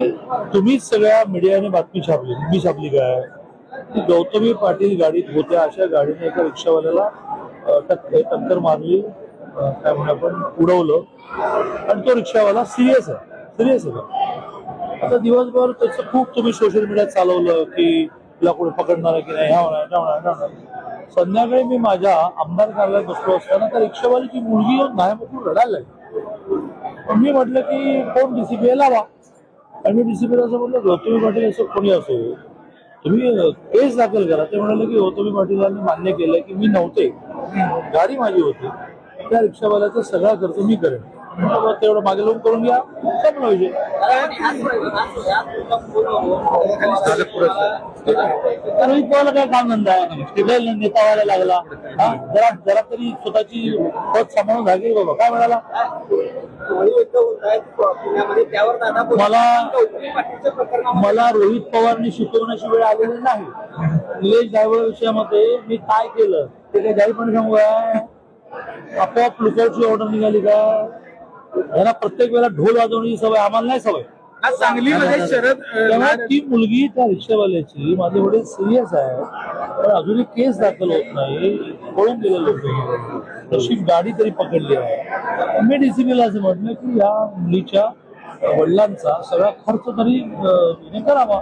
तुम्हीच सगळ्या मीडियाने बातमी छापली मी छापली काय? की गौतमी पाटील गाडीत होत्या अशा गाडीने एका रिक्षावाल्याला टक्कर मारली. काय म्हणून आपण उडवलं. आणि तो रिक्षावाला सिरियस आहे सिरियस आहे आता दिवसभर त्याचं खूप तुम्ही सोशल मीडियात चालवलं की तुला कोणी पकडणार आहे की नाही ह्या होणार त्या होणार होणार संध्याकाळी मी माझ्या आमदार कार्यालयात बसलो असताना त्या रिक्षावालीची मुलगी येऊन नाही मग रडायला लागली. पण मी म्हटलं की फोन डीसीपी लावा आणि मी डीसीपीला असं म्हटलं गौतमी पाटील असं कोणी असो तुम्ही केस दाखल करा. ते म्हणाले की हो, गौतमी पाटीलांनी मान्य केलं की मी नव्हते. गाडी माझी होती. त्या रिक्षावाल्याचा सगळा खर्च मी करेन. तेवढं मागे लावून करून घ्या. संपला विषय रोहित पवारला काय काम धंदा आहे? नेता व्हायला लागला. जरा जरा तरी स्वतःची पद सांभाळून झाली बाबा. काय म्हणाला? मला मला रोहित पवारनी शिकवण्याची वेळ आलेली नाही. निलेश ड्रायव्हर विषयामध्ये मी काय केलं? ते काही जाहीरपणे सांगू काय आपोआप लुकआउटची ऑर्डर निघाली का? यांना प्रत्येक वेळेला ढोल वाजवण्याची सवय आम्हाला नाही सवय. आज सांगलीमध्ये शरद तेव्हा ती मुलगी त्या रिक्षावाल्याची माझे वडील सिरियस आहे पण अजूनही केस दाखल होत नाही. पळून गेलेले लोक तशी गाडी तरी पकडली आहे. मी डीसीपीला असं म्हटलं की या मुलीच्या वडिलांचा सगळा खर्च तरी करावा.